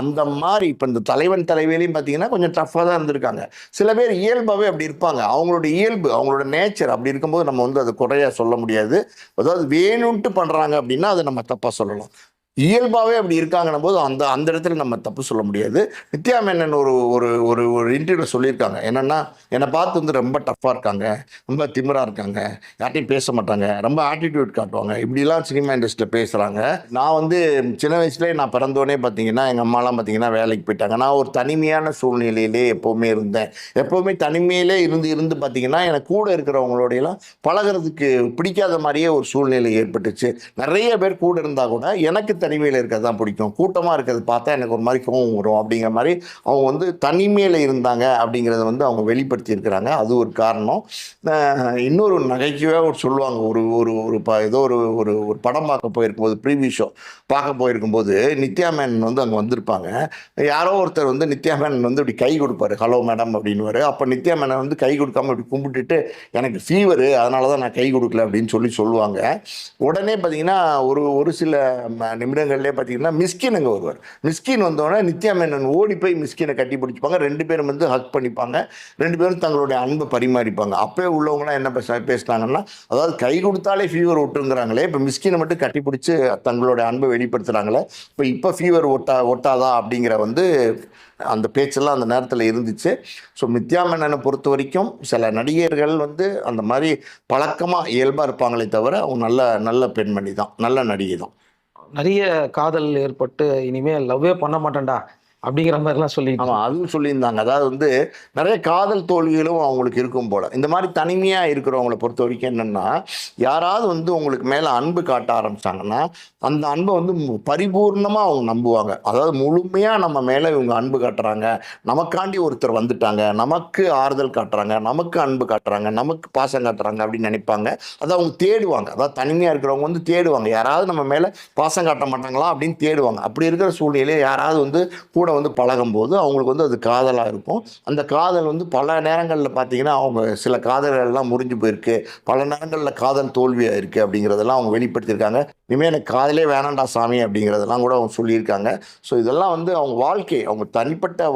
அந்த மாதிரி இப்போ இந்த தலைவன் தலைவியிலையும் பார்த்தீங்கன்னா கொஞ்சம் டஃப்பாக தான் இருந்திருக்காங்க. சில பேர் இயல்பாகவே அப்படி இருப்பாங்க. அவங்களோட இயல்பு அவங்களோட நேச்சர் அப்படி இருக்கும்போது நம்ம வந்து அது குறையாக சொல்ல முடியாது. அதாவது வேணும்ட்டு பண்ணுறாங்க அப்படின்னா அதை நம்ம தப்பாக சொல்லலாம். இயல்பாகவே அப்படி இருக்காங்கன்னும் போது அந்த அந்த இடத்துல நம்ம தப்பு சொல்ல முடியாது. நித்யா மேனன் ஒரு ஒரு ஒரு ஒரு இன்டர்வியூவில் சொல்லியிருக்காங்க. என்னென்னா என்னை பார்த்து வந்து ரொம்ப டஃப்பாக இருக்காங்க. ரொம்ப திமிராக இருக்காங்க. யார்ட்டையும் பேச மாட்டாங்க. ரொம்ப ஆட்டிடியூட் காட்டுவாங்க. இப்படிலாம் சினிமா இண்டஸ்ட்ரியில் பேசுகிறாங்க நான் வந்து சின்ன வயசுலேயே நான் பிறந்தோடனே பார்த்தீங்கன்னா எங்கள் அம்மாலாம் பார்த்தீங்கன்னா வேலைக்கு போயிட்டாங்க. நான் ஒரு தனிமையான சூழ்நிலையிலே எப்போவுமே இருந்தேன். எப்போவுமே தனிமையிலே இருந்து இருந்து பார்த்தீங்கன்னா எனக்கு கூட இருக்கிறவங்களோடையெல்லாம் பழகுறதுக்கு பிடிக்காத மாதிரியே ஒரு சூழ்நிலை ஏற்பட்டுச்சு. நிறைய பேர் கூட இருந்தால் கூட எனக்கு தனிமையில் இருக்கிறது தான் பிடிக்கும். கூட்டமாக இருக்கிறது பார்த்தா எனக்கு ஒரு மாதிரி கோவம் வரும். அப்படிங்கிற மாதிரி அவங்க வந்து தனிமையில் இருந்தாங்க அப்படிங்கிறத வந்து அவங்க வெளிப்படுத்தியிருக்கிறாங்க. அது ஒரு காரணம். இன்னொரு நகைச்சுவையாக ஒரு சொல்லுவாங்க. ஒரு ஒரு ஒரு ப ஏதோ ஒரு ஒரு ஒரு படம் பார்க்க போயிருக்கும்போது ப்ரீவியூ ஷோ பார்க்க போயிருக்கும்போது நித்யா மேனன் வந்து அங்கே வந்திருப்பாங்க. யாரோ ஒருத்தர் வந்து நித்யா மேனன் வந்து இப்படி கை கொடுப்பாரு. ஹலோ மேடம் அப்படின்னுவாரு. அப்போ நித்யா மேனன் வந்து கை கொடுக்காம இப்படி கும்பிட்டுட்டு எனக்கு ஃபீவரு அதனால தான் நான் கை கொடுக்கல அப்படின்னு சொல்லி சொல்லுவாங்க. உடனே பார்த்தீங்கன்னா ஒரு ஒரு சில நிமிடம் நிமிடங்கள்லேயே பார்த்தீங்கன்னா மிஸ்கின் அங்கே வருவார் மிஸ்கின் வந்தோடனே நித்யா மேனன் ஓடி போய் மிஸ்கினை கட்டி பிடிச்சிப்பாங்க. ரெண்டு பேரும் வந்து ஹக் பண்ணிப்பாங்க. ரெண்டு பேரும் தங்களுடைய அன்பை பரிமாறிப்பாங்க. அப்போ உள்ளவங்களாம் என்ன பேச பேசினாங்கன்னா அதாவது கை கொடுத்தாலே ஃபீவர் ஒட்டுங்கிறாங்களே இப்போ மிஸ்கினை மட்டும் கட்டி பிடிச்சி தங்களுடைய அன்பை வெளிப்படுத்துகிறாங்களே இப்போ இப்போ ஃபீவர் ஒட்டா ஒட்டாதா அப்படிங்கிற வந்து அந்த பேச்செல்லாம் அந்த நேரத்தில் இருந்துச்சு. ஸோ மித்யா மேனனை பொறுத்த வரைக்கும் சில நடிகர்கள் வந்து அந்த மாதிரி பழக்கமாக இயல்பாக இருப்பாங்களே தவிர அவங்க நல்ல நல்ல பெண்மணி தான். நல்ல நடிகை தான். நிறைய காதல் ஏற்பட்டு இனிமே லவ்வே பண்ண மாட்டேன்டா. அப்படிங்கிற மாதிரிலாம் சொல்லி ஆமாம் அதுவும் சொல்லியிருந்தாங்க. அதாவது வந்து நிறைய காதல் தோல்விகளும் அவங்களுக்கு இருக்கும் போல. இந்த மாதிரி தனிமையாக இருக்கிறவங்கள பொறுத்த வரைக்கும் என்னென்னா யாராவது வந்து உங்களுக்கு மேலே அன்பு காட்ட ஆரம்பிச்சாங்கன்னா அந்த அன்பை வந்து பரிபூர்ணமாக அவங்க நம்புவாங்க. அதாவது முழுமையாக நம்ம மேலே இவங்க அன்பு காட்டுறாங்க. நமக்காண்டி ஒருத்தர் வந்துட்டாங்க. நமக்கு ஆறுதல் காட்டுறாங்க. நமக்கு அன்பு காட்டுறாங்க. நமக்கு பாசம் காட்டுறாங்க அப்படின்னு நினைப்பாங்க. அதை அவங்க தேடுவாங்க. அதாவது தனிமையாக இருக்கிறவங்க வந்து தேடுவாங்க. யாராவது நம்ம மேலே பாசம் காட்ட மாட்டாங்களா அப்படின்னு தேடுவாங்க. அப்படி இருக்கிற சூழ்நிலையில் யாராவது வந்து கூட வந்து பழகும்போது அவங்களுக்கு வந்து அது காதலாக இருக்கும். அந்த காதல் வந்து பல நேரங்களில் பார்த்தீங்கன்னா அவங்க சில காதல்கள்லாம் முறிஞ்சு போயிருக்கு. பல நேரங்களில் காதல் தோல்வியாக இருக்குது அப்படிங்கிறதெல்லாம் அவங்க வெளிப்படுத்தியிருக்காங்க. இனிமேல் எனக்கு காதலே வேணாண்டா சாமி அப்படிங்கிறதெல்லாம் கூட அவங்க சொல்லியிருக்காங்க. ஸோ இதெல்லாம் வந்து அவங்க வாழ்க்கை அவங்க தனிப்பட்ட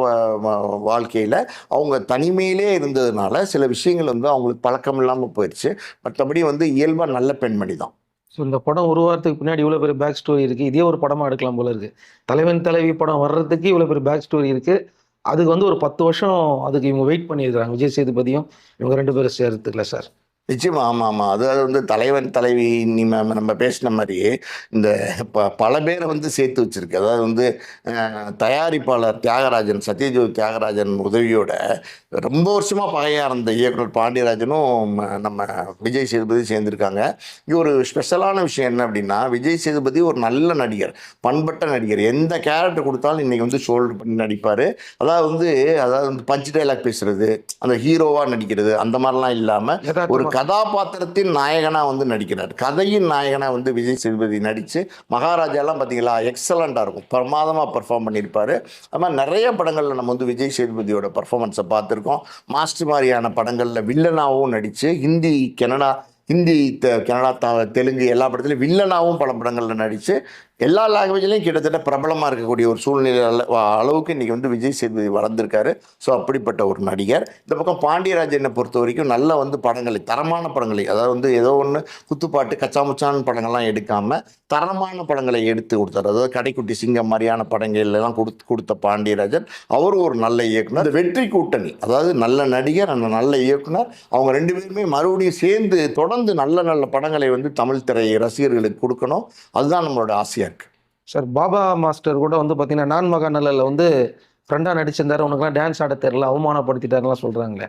வாழ்க்கையில் அவங்க தனிமையிலே இருந்ததுனால சில விஷயங்கள் வந்து அவங்களுக்கு பழக்கம் இல்லாமல் போயிடுச்சு மற்றபடி வந்து இயல்பாக நல்ல பெண்மணி தான். ஸோ இந்த படம் உருவாகிறதுக்கு பின்னாடி இவ்வளோ பெரிய பேக் ஸ்டோரி இருக்குது இதே ஒரு படமாக எடுக்கலாம் போல இருக்குது தலைவன் தலைவி படம் வர்றதுக்கு இவ்வளோ பெரிய பேக் ஸ்டோரி இருக்குது அதுக்கு வந்து ஒரு பத்து வருஷம் அதுக்கு இவங்க வெயிட் பண்ணியிருக்கிறாங்க. விஜய் சேதுபதியும் இவங்க ரெண்டு பேரும் சேர்த்துக்கல சார். நிச்சயமா ஆமாம். ஆமாம் அதாவது வந்து தலைவன் தலைவி நம்ம நம்ம பேசின மாதிரி இந்த ப பல பேரை வந்து சேர்த்து வச்சிருக்கு. அதாவது வந்து தயாரிப்பாளர் தியாகராஜன் சத்யஜோதி தியாகராஜன் உதவியோட ரொம்ப வருஷமாக பகையாக இருந்த இயக்குனர் பாண்டியராஜனும் நம்ம விஜய் சேதுபதி சேர்ந்துருக்காங்க. இங்கே ஒரு ஸ்பெஷலான விஷயம் என்ன அப்படின்னா விஜய் சேதுபதி ஒரு நல்ல நடிகர் பண்பட்ட நடிகர். எந்த கேரக்டர் கொடுத்தாலும் இன்னைக்கு வந்து ஷோல்டர் பண்ணி நடிப்பார். அதாவது வந்து அதாவது வந்து பஞ்ச் டைலாக் பேசுறது அந்த ஹீரோவாக நடிக்கிறது அந்த மாதிரிலாம் இல்லாமல் ஒரு கதாபாத்திரத்தின் நாயகனா வந்து நடிக்கிறார். கதையின் நாயகனா வந்து விஜய் சேதுபதி நடித்து மகாராஜாலாம் பார்த்தீங்களா எக்ஸலண்ட்டாக இருக்கும். பிரமாதமாக பெர்ஃபார்ம் பண்ணியிருப்பார். அது மாதிரி நிறைய படங்களில் நம்ம வந்து விஜய் சேதுபதியோட பர்ஃபார்மன்ஸை பார்த்துருக்கோம். மாஸ்டர் மாதிரியான படங்களில் வில்லனாகவும் நடித்து ஹிந்தி கனடா ஹிந்தி த கனடா த- தெலுங்கு எல்லா படத்துலையும் வில்லனாகவும் பல படங்களில் நடித்து எல்லா லாங்குவேஜ்லையும் கிட்டத்தட்ட பிரபலமாக இருக்கக்கூடிய ஒரு சூழ்நிலை அளவுக்கு இன்றைக்கி வந்து விஜய் சேதுபதி வளர்ந்துருக்காரு. ஸோ அப்படிப்பட்ட ஒரு நடிகர். இந்த பக்கம் பாண்டியராஜனை பொறுத்த வரைக்கும் நல்ல வந்து படங்களை தரமான படங்களை அதாவது வந்து ஏதோ ஒன்று குத்துப்பாட்டு கச்சாமுச்சான படங்கள்லாம் எடுக்காமல் தரமான படங்களை எடுத்து கொடுத்தாரு. அதாவது கடைக்குட்டி சிங்கம் மாதிரியான படங்கள்லாம் கொடுத்து கொடுத்த பாண்டியராஜன் அவரும் ஒரு நல்ல இயக்குனர். இந்த வெற்றி கூட்டணி அதாவது நல்ல நடிகர் அந்த நல்ல இயக்குனர் அவங்க ரெண்டு பேருமே மறுபடியும் சேர்ந்து தொடர்ந்து நல்ல நல்ல படங்களை வந்து தமிழ் திரை ரசிகர்களுக்கு கொடுக்கணும். அதுதான் நம்மளோட ஆசையாக சார் பாபா மாஸ்டர் கூட வந்து பார்த்தீங்கன்னா நான் மகா நல்லல வந்து ஃப்ரெண்டாக நடிச்சிருந்தாரு. உனக்குலாம் டான்ஸ் ஆட தெரியல அவமானப்படுத்திட்டாருலாம் சொல்கிறாங்களே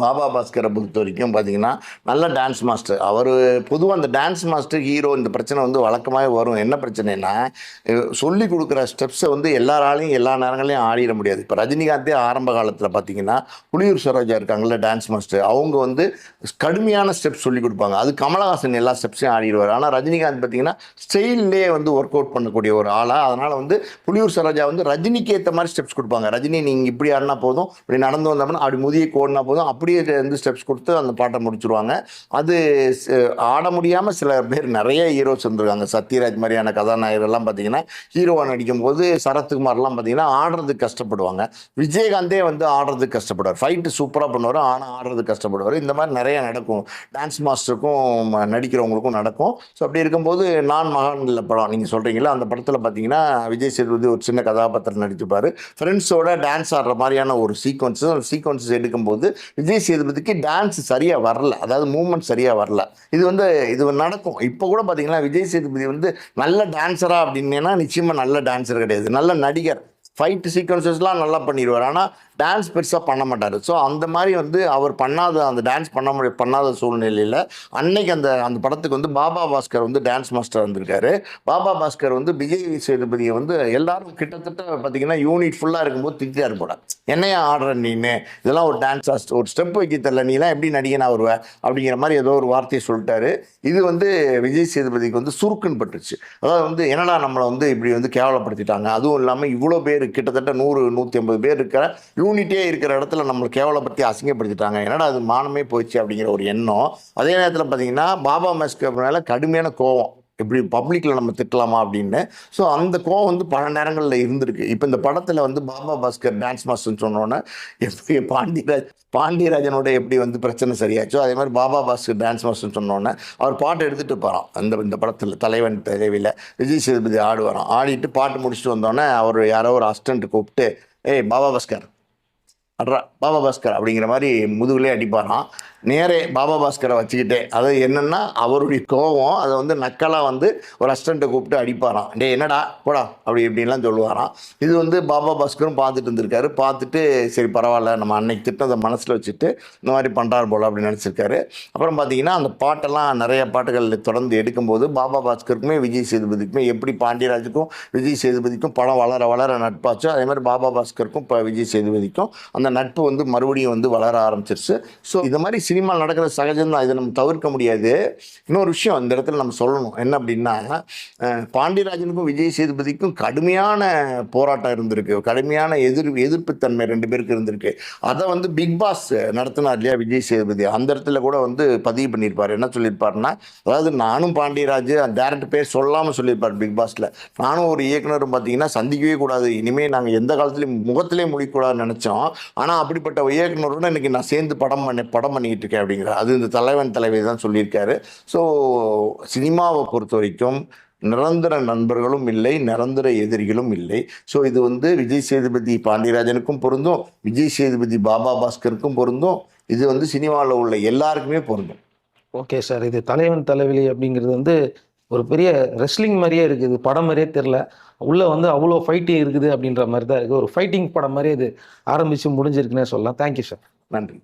பாபா பாஸ்கரை பொறுத்த வரைக்கும் பார்த்தீங்கன்னா நல்ல டான்ஸ் மாஸ்டர் அவர் பொதுவாக அந்த டான்ஸ் மாஸ்டர் ஹீரோ இந்த பிரச்சனை வந்து வழக்கமாக வரும். என்ன பிரச்சனைனா சொல்லி கொடுக்குற ஸ்டெப்ஸை வந்து எல்லாராலையும் எல்லா நேரங்களையும் ஆடிட முடியாது. இப்போ ரஜினிகாந்தே ஆரம்ப காலத்தில் பார்த்தீங்கன்னா புலியூர் சரோஜா இருக்காங்கல்ல டான்ஸ் மாஸ்டர் அவங்க வந்து கடுமையான ஸ்டெப்ஸ் சொல்லி கொடுப்பாங்க. அது கமலஹாசன் எல்லா ஸ்டெப்ஸையும் ஆடிடுவார். ஆனால் ரஜினிகாந்த் பார்த்தீங்கன்னா ஸ்டைல்லே வந்து ஒர்க் அவுட் பண்ணக்கூடிய ஒரு ஆளாக அதனால் வந்து புளியூர் சரோஜா வந்து ரஜினிக்கு ஏற்ற மாதிரி ஸ்டெப்ஸ் கொடுப்பாங்க. ரஜினி நீங்கள் இப்படி ஆடினா போதும் இப்படி நடந்து வந்தோம்னா அப்படி முதிய கோணி பண்ணால் போதும். அப்படியே வந்து ஸ்டெப்ஸ் கொடுத்து அந்த பாட்டை முடிச்சிருவாங்க. அது ஆட முடியாமல் சில பேர் நிறைய ஹீரோஸ் இருந்திருக்காங்க. சத்யராஜ் மாதிரியான கதாநாயகர்லாம் பார்த்தீங்கன்னா ஹீரோவாக நடிக்கும்போது சரத்குமார்லாம் பார்த்தீங்கன்னா ஆடுறதுக்கு கஷ்டப்படுவாங்க. விஜயகாந்தே வந்து ஆடுறதுக்கு கஷ்டப்படுவார். ஃபைட்டு சூப்பராக பண்ணுவார் ஆனால் ஆடுறதுக்கு கஷ்டப்படுவார். இந்த மாதிரி நிறைய நடக்கும். டான்ஸ் மாஸ்டருக்கும் நடிக்கிறவங்களுக்கும் நடக்கும். ஸோ அப்படி இருக்கும்போது நான் மகான்ல படம் நீங்கள் சொல்கிறீங்களா அந்த படத்தில் பார்த்தீங்கன்னா விஜய் சேதுபதி ஒரு சின்ன கதாபாத்திரம் நடிச்சுப்பார். ஃப்ரெண்ட்ஸோட டான்ஸ் ஆடுற மாதிரியான ஒரு சீக்வன்ஸு அந்த சீக்வன்ஸஸ் எடுக்கும்போது விஜய் சேதுபதிக்கு டான்ஸ் சரியாக வரல. அதாவது மூமெண்ட் சரியாக வரல. இது வந்து இது நடக்கும். இப்போ கூட பார்த்தீங்கன்னா விஜய் சேதுபதி வந்து நல்ல டான்ஸராக அப்படின்னா நிச்சயமாக நல்ல டான்ஸர் கிடையாது. நல்ல நடிகர். ஃபைட் சீக்வன்சஸ்லாம் நல்லா பண்ணிடுவார் ஆனால் டான்ஸ் பெருசாக பண்ண மாட்டார். ஸோ அந்த மாதிரி வந்து அவர் பண்ணாத அந்த டான்ஸ் பண்ண முடிய பண்ணாத சூழ்நிலையில் அன்னைக்கு அந்த அந்த படத்துக்கு வந்து பாபா பாஸ்கர் வந்து டான்ஸ் மாஸ்டர் வந்திருக்காரு பாபா பாஸ்கர் வந்து விஜய் சேதுபதியை வந்து எல்லாரும் கிட்டத்தட்ட பார்த்தீங்கன்னா யூனிட் ஃபுல்லாக இருக்கும்போது திட்டாரு போல. என்னையா ஆடுற நீனு? இதெல்லாம் ஒரு டான்ஸ் ஒரு ஸ்டெப் வைக்க தெரில நீலாம் எப்படி நடிகனா வருவ? அப்படிங்கிற மாதிரி ஏதோ ஒரு வார்த்தையை சொல்லிட்டாரு. இது வந்து விஜய் சேதுபதிக்கு வந்து சுருக்குன்னு பட்டுருச்சு. அதாவது வந்து என்னடா நம்மளை வந்து இப்படி வந்து கேவலப்படுத்திட்டாங்க? அதுவும் இல்லாமல் இவ்வளோ பேர் கிட்டத்தட்ட நூறு நூற்றி ஐம்பது பேர் இருக்கிற யூனிட்டே இருக்கிற இடத்துல நம்மளை கேவலப்படுத்தி அசிங்கப்படுத்திட்டாங்க. என்னடா அது மானமே போயிடுச்சு அப்படிங்கிற ஒரு எண்ணம். அதே நேரத்தில் பார்த்தீங்கன்னா பாபா மஸ்கர் மேலே கடுமையான கோவம். எப்படி பப்ளிக்கில் நம்ம திட்டலாமா அப்படின்னு. ஸோ அந்த கோவம் வந்து பல நேரங்களில் இருந்திருக்கு. இப்போ இந்த படத்தில் வந்து பாபா பாஸ்கர் டான்ஸ் மாஸ்டர்னு சொன்னோன்னே எப்படி பாண்டியராஜ் பாண்டியராஜனோட எப்படி வந்து பிரச்சனை சரியாச்சோ அதே மாதிரி பாபா பாஸ்கர் டான்ஸ் மாஸ்டர்னு சொன்னோன்னே அவர் பாட்டு எடுத்துகிட்டு போகிறான் அந்த இந்த படத்தில் தலைவன் தலைவியில் விஜய் சேதுபதி ஆடுவாராம். ஆடிட்டு பாட்டு முடிச்சுட்டு வந்தோடனே அவர் யாரோ ஒரு அஸ்டண்ட் கூப்பிட்டு ஏய் பாபா பாஸ்கர் அட்ரா பாபா பாஸ்கர் அப்படிங்கிற மாதிரி முதுகுலே அடிப்பாரான் நேரே பாபா பாஸ்கரை வச்சுக்கிட்டே. அது என்னென்னா அவருடைய கோவம் அதை வந்து நக்கலாக வந்து ஒரு அஸ்டண்ட்டை கூப்பிட்டு அடிப்பாராம். டேய் என்னடா? போடா அப்படி இப்படின்லாம் சொல்லுவாராம். இது வந்து பாபா பாஸ்கரும் பார்த்துட்டு இருந்திருக்காரு. பார்த்துட்டு சரி பரவாயில்ல. நம்ம அன்னைக்கு திட்டத்தை மனசில் வச்சுட்டு இந்த மாதிரி பண்ணுறாரு போல அப்படின்னு நினச்சிருக்காரு. அப்புறம் பார்த்தீங்கன்னா அந்த பாட்டெல்லாம் நிறைய பாட்டுகள் தொடர்ந்து எடுக்கும்போது பாபா பாஸ்கருக்குமே விஜய் சேதுபதிக்குமே எப்படி பாண்டியராஜுக்கும் விஜய் சேதுபதிக்கும் படம் வளர வளர நட்பாச்சோ அதே மாதிரி பாபா பாஸ்கருக்கும் இப்போ விஜய் சேதுபதிக்கும் அந்த நட்பு வந்து மறுபடியும் வந்து வளர ஆரம்பிச்சிருச்சு. ஸோ இது மாதிரி சினிமா நடக்கிற சகஜம்தான். இதை நம்ம தவிர்க்க முடியாது. இன்னொரு விஷயம் இந்த இடத்துல நம்ம சொல்லணும். என்ன அப்படின்னா பாண்டியராஜனுக்கும் விஜய் சேதுபதிக்கும் கடுமையான போராட்டம் இருந்திருக்கு. கடுமையான எதிர் எதிர்ப்புத்தன்மை ரெண்டு பேருக்கு இருந்திருக்கு. அதை வந்து பிக் பாஸ் நடத்தினார் இல்லையா விஜய் சேதுபதி? அந்த இடத்துல கூட வந்து பதிவு பண்ணியிருப்பார். என்ன சொல்லியிருப்பாருன்னா அதாவது நானும் பாண்டியராஜ் டேரக்ட் பேர் சொல்லாமல் சொல்லியிருப்பார் பிக் பாஸில். நானும் ஒரு இயக்குனரும் பார்த்தீங்கன்னா சந்திக்கவே கூடாது. இனிமேல் நாங்கள் எந்த காலத்துலேயும் முகத்திலே முடிக்கூடாதுன்னு நினச்சோம். ஆனால் அப்படிப்பட்ட இயக்குனரோட இன்னைக்கு நான் சேர்ந்து படம் பண்ண படம் பண்ணிக்கிட்டு இருக்கேன் அப்படிங்கிற அது இந்த தலைவன் தலைவி தான் சொல்லியிருக்காரு. ஸோ சினிமாவை பொறுத்த வரைக்கும் நிரந்தர நண்பர்களும் இல்லை நிரந்தர எதிரிகளும் இல்லை. ஸோ இது வந்து விஜய் சேதுபதி பாண்டியராஜனுக்கும் பொருந்தும் விஜய் சேதுபதி பாபா பாஸ்கருக்கும் பொருந்தும் இது வந்து சினிமாவில் உள்ள எல்லாருக்குமே பொருந்தும். ஓகே சார் இது தலைவன் தலைவிலி அப்படிங்கிறது வந்து ஒரு பெரிய ரெஸ்லிங் மாதிரியே இருக்குது படம் மாதிரியே தெரில உள்ள வந்து அவ்வளோ ஃபைட்டிங் இருக்குது அப்படின்ற மாதிரி தான் இருக்குது ஒரு ஃபைட்டிங் படம் மாதிரி இது ஆரம்பித்து முடிஞ்சிருக்குன்னே சொல்லலாம். தேங்க்யூ சார் நன்றி.